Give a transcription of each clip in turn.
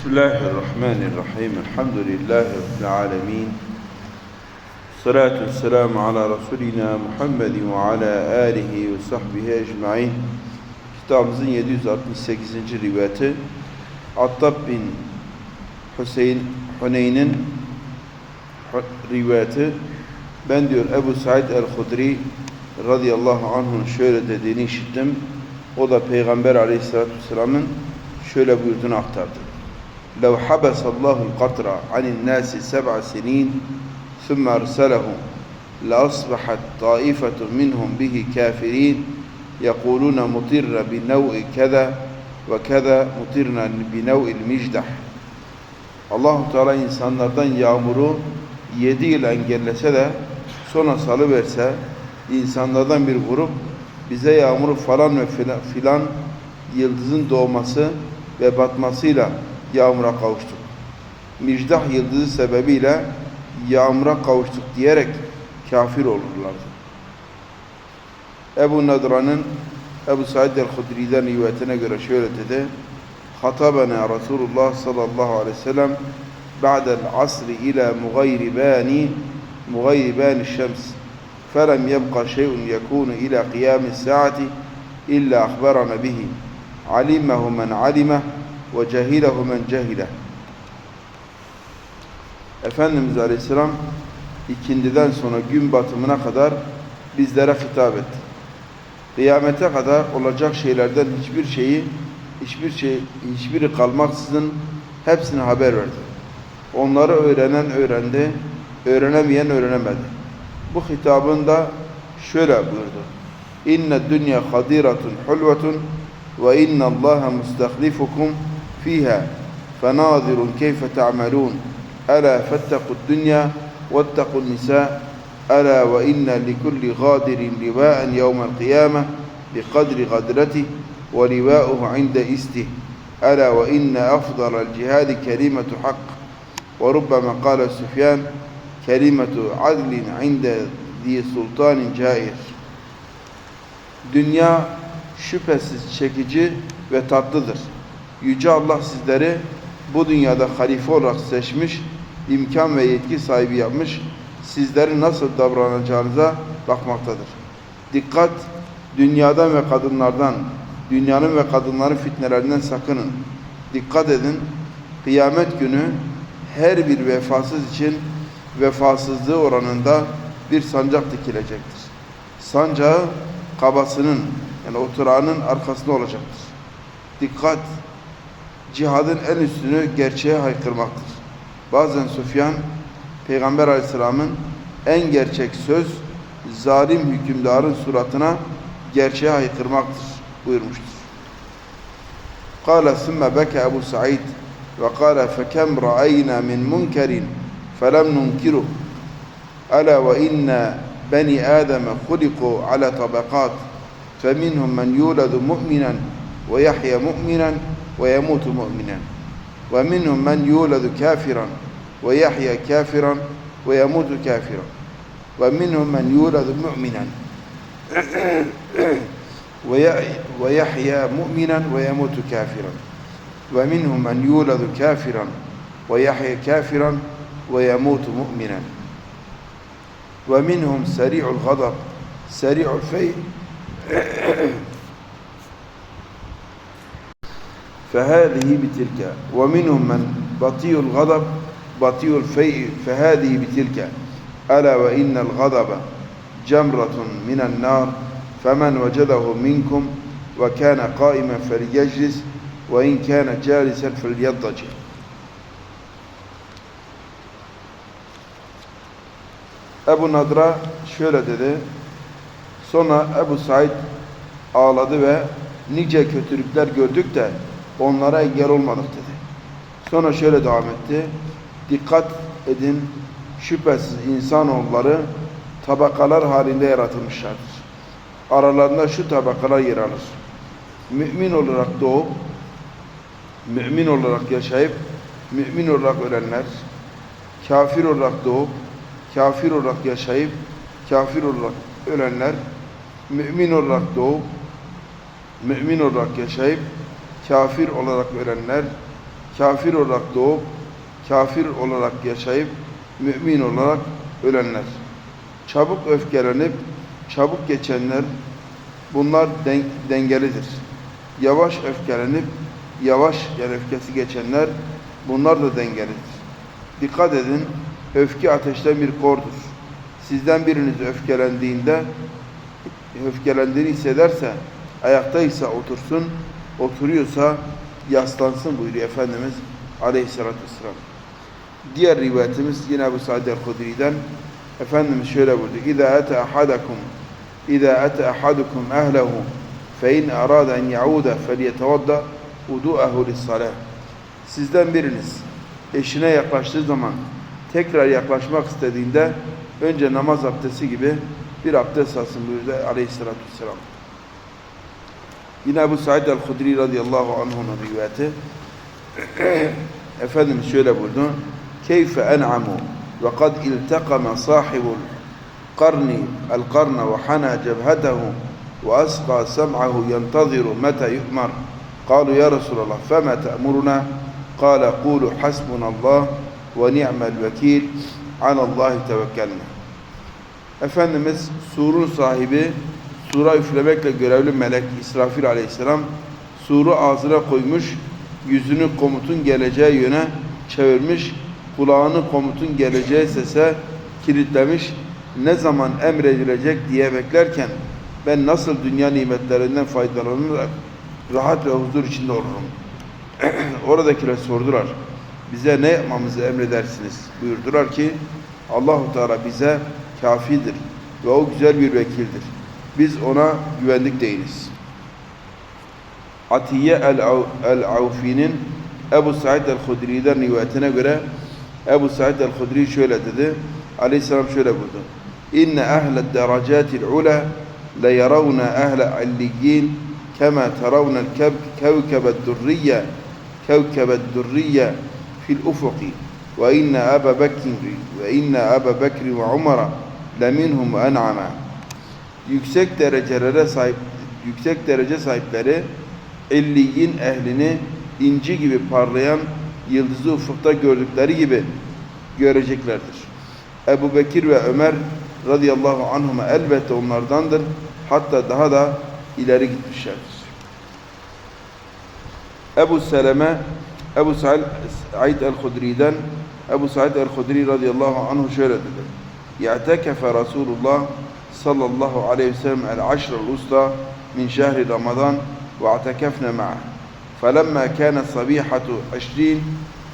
بسم الله الرحمن الرحيم الحمد لله رب العالمين الصلاة والسلام على رسولنا محمد وعلى آله وصحبه أجمعين Kitabımızın 768. rivayeti Attab bin Hüseyin Huneyn'in hu- rivayeti ben diyor Ebu Said el-Hudri radıyallahu anh'ın şöyle dediğini işittim. O da Peygamber aleyhissalatü vesselamın şöyle buyurduğunu aktardı. لو حبس الله القطر عن الناس سبع سنين ثم أرسله لأصبحت طائفة منهم به كافرين يقولون مطر بنوء كذا وكذا مطرنا بنوء المجدح Allahu Teala insanlardan yağmuru yedi yıl engellese de sonra salıverse insanlardan bir grup bize yağmuru falan ve filan, filan yıldızın doğması ve batmasıyla yağmura kavuştuk. Micdah yıldızı sebebiyle yağmura kavuştuk diyerek kafir olurlardı. Ebu Nadra'nın Ebu Said el-Hudri'den rivayetine göre şöyle dedi. Hatabena Resulullah sallallahu aleyhi ve sellem ba'del asri ila mugayribani mugayribani şems felem yebqa şey'un yekunu ila kıyamis saati illa ahberana bihi alimehu men alimeh ve cehilehu men cehile. Efendimiz Aleyhisselam ikindiden sonra gün batımına kadar bizlere hitap etti. Kıyamete kadar olacak şeylerden hiçbir şeyi, hiçbir şey, hiçbiri kalmaksızın hepsine haber verdi. Onları öğrenen öğrendi, öğrenemeyen öğrenemedi. Bu hitabında şöyle buyurdu. İnne dünya hadiratun hulvetun ve inna Allaha mustahlifukum fiha fenazirun keyfe ta'malun ألا فاتقوا الدنيا واتقوا النساء. ألا وإن لكل غادر لواء يوم القيامة بقدر غدرته ولواؤه عند إسته. ألا وإن أفضل الجهاد كلمة حق. وربما قال سفيان كلمة عدل عند ذي سلطان جائر. Dünya şüphesiz çekici ve tatlıdır. Yüce Allah sizleri bu dünyada halife olarak seçmiş, imkan ve yetki sahibi yapmış, sizlerin nasıl davranacağınıza bakmaktadır. Dikkat! Dünyadan ve kadınlardan, dünyanın ve kadınların fitnelerinden sakının. Dikkat edin, kıyamet günü her bir vefasız için vefasızlığı oranında bir sancak dikilecektir. Sancağı kabasının yani oturağının arkasında olacaktır. Dikkat! cihadın en üstünü gerçeğe haykırmaktır. Bazen Süfyan, Peygamber Aleyhisselam'ın en gerçek söz, zalim hükümdarın suratına gerçeğe haykırmaktır buyurmuştur. قال ثم بكى أبو سعيد وقال فكم رأينا من منكر فلم ننكره ألا وإن بني آدم خلقوا على طبقات فمنهم من يولد مؤمنا ويحيى مؤمنا ويموت مؤمنا ومنهم من يولد كافرا ويحيا كافرا ويموت كافرا. ومنهم من يولد مؤمنا ويحيا مؤمنا ويموت كافرا. ومنهم من يولد كافرا ويحيا كافرا ويموت مؤمنا. ومنهم سريع الغضب سريع الفيء. فهذه بتلك ومنهم من بطيء الغضب بطيء الفيء فهذه بتلك ألا وإن الغضب جمرة من النار فمن وجده منكم وكان قائما فليجلس وإن كان جالسا فليضجع Ebu Nadra şöyle dedi. Sonra Ebu Said ağladı ve nice kötülükler gördük de onlara engel olmadık dedi. Sonra şöyle devam etti. Dikkat edin şüphesiz insanoğulları tabakalar halinde yaratılmışlardır. Aralarında şu tabakalar yer alır. Mümin olarak doğup, mümin olarak yaşayıp, mümin olarak ölenler, kafir olarak doğup, kafir olarak yaşayıp, kafir olarak ölenler, mümin olarak doğup, mümin olarak yaşayıp, kafir olarak ölenler, kafir olarak doğup, kafir olarak yaşayıp, mümin olarak ölenler. Çabuk öfkelenip, çabuk geçenler, bunlar den- dengelidir. Yavaş öfkelenip, yavaş yani öfkesi geçenler, bunlar da dengelidir. Dikkat edin, öfke ateşten bir kordur. Sizden biriniz öfkelendiğinde, öfkelendiğini hissederse, ayaktaysa otursun, oturuyorsa yaslansın buyuruyor Efendimiz Aleyhisselatü Vesselam. Diğer rivayetimiz yine Ebu Sa'id el-Hudri'den Efendimiz şöyle buyurdu. Ate ahadakum İza ate ahadukum ehlehu fe in arada en yauda felyetevadda vudu'ahu lis-salah. Sizden biriniz eşine yaklaştığı zaman tekrar yaklaşmak istediğinde önce namaz abdesti gibi bir abdest alsın buyurdu Aleyhisselatü Vesselam. Yine Ebu Said el-Hudri radıyallahu anh'un rivayeti Efendimiz şöyle buyurdu. Keyfe en'amu ve kad iltekame sahibul qarni el-qarna ve hana cebhetehu ve asqa sem'ahu yantaziru meta yu'mar. قالوا يا رسول الله فما تأمرنا قال قولوا حسبنا الله ونعم الوكيل على الله توكلنا Efendimiz surun sahibi sura üflemekle görevli melek İsrafil aleyhisselam suru ağzına koymuş, yüzünü komutun geleceği yöne çevirmiş, kulağını komutun geleceği sese kilitlemiş, ne zaman emredilecek diye beklerken ben nasıl dünya nimetlerinden faydalanarak rahat ve huzur içinde olurum. Oradakiler sordular. Bize ne yapmamızı emredersiniz? Buyurdular ki Allahu Teala bize kafidir ve o güzel bir vekildir. Biz ona güvendik değiliz. Atiye el-Avfi'nin Ebu Said el-Hudri'den rivayetine göre Ebu Said el-Hudri şöyle dedi. Aleyhisselam şöyle buyurdu. İnne ehled derecatil ula la yaravna ehle alliyin kema taravna kevkebed durriye kevkebed durriye fil ufuki ve inne Ebu Bekir ve inne Ebu Bekir ve Umar'a leminhum en'ama yüksek derecelere sahip yüksek derece sahipleri elliyin ehlini inci gibi parlayan yıldızı ufukta gördükleri gibi göreceklerdir. Ebu Bekir ve Ömer radıyallahu anhuma elbette onlardandır. Hatta daha da ileri gitmişlerdir. Ebu Seleme Ebu Sa'id el-Hudri'den Ebu Sa'id el-Hudri radıyallahu anhu şöyle dedi. Ya'tekefe Resulullah صلى الله عليه وسلم العشر الوسطى من شهر رمضان واعتكفنا معه. فلما كانت صبيحة عشرين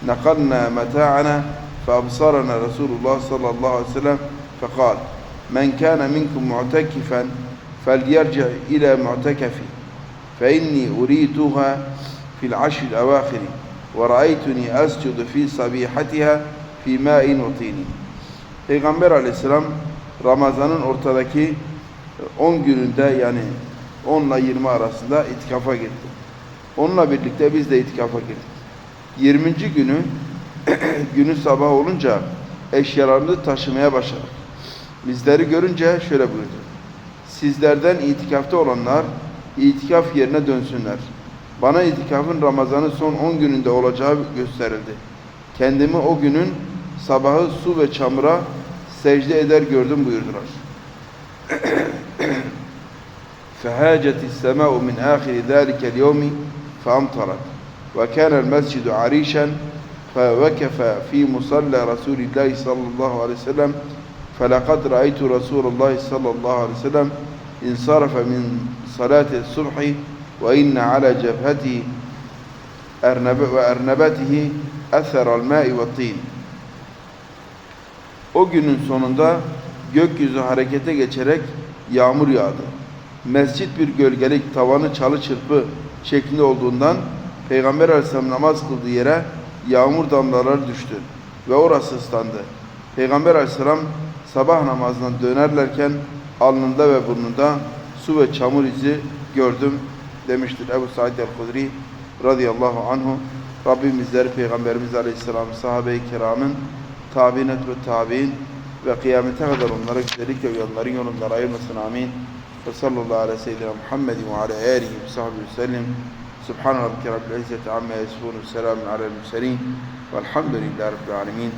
نقلنا متاعنا فأبصرنا رسول الله صلى الله عليه وسلم فقال من كان منكم معتكفا فليرجع إلى معتكفي فإني أريتها في العشر الأواخر ورأيتني أسجد في صبيحتها في ماء وطين. Peygamber aleyhisselam Ramazan'ın ortadaki 10 gününde yani 10 ile 20 arasında itikafa gitti. Onunla birlikte biz de itikafa girdik. 20. günü günü sabah olunca eşyalarını taşımaya başladık. Bizleri görünce şöyle buyurdu. Sizlerden itikafta olanlar itikaf yerine dönsünler. Bana itikafın Ramazan'ın son 10 gününde olacağı gösterildi. Kendimi o günün sabahı su ve çamura secde eder gördüm buyurdular. فهاجت السماء من آخر ذلك اليوم فأمطرت وكان المسجد عريشا فوقف في مصلى رسول الله صلى الله عليه وسلم فلقد رأيت رسول الله صلى الله عليه وسلم انصرف من صلاة الصبح وإن على جبهته أرنب وأرنبته أثر الماء والطين O günün sonunda gökyüzü harekete geçerek yağmur yağdı. Mescit bir gölgelik tavanı çalı çırpı şeklinde olduğundan Peygamber Aleyhisselam namaz kıldığı yere yağmur damlaları düştü ve orası ıslandı. Peygamber Aleyhisselam sabah namazından dönerlerken alnında ve burnunda su ve çamur izi gördüm demiştir Ebu Said el-Hudri radıyallahu anhu. Rabbim Peygamberimiz Aleyhisselam sahabe-i kiramın tabinet ve tabi'in ve kıyamete kadar onlara güzellikle uyanların yolundan ayırmasın amin. Ve sallallahu aleyhi ve sellem Muhammedin ve ala alihi ve sahbihi ve sellem. Subhan rabbike rabbil izzati amma yasifun. Selamun alel murselin. Velhamdülillahi rabbil alamin.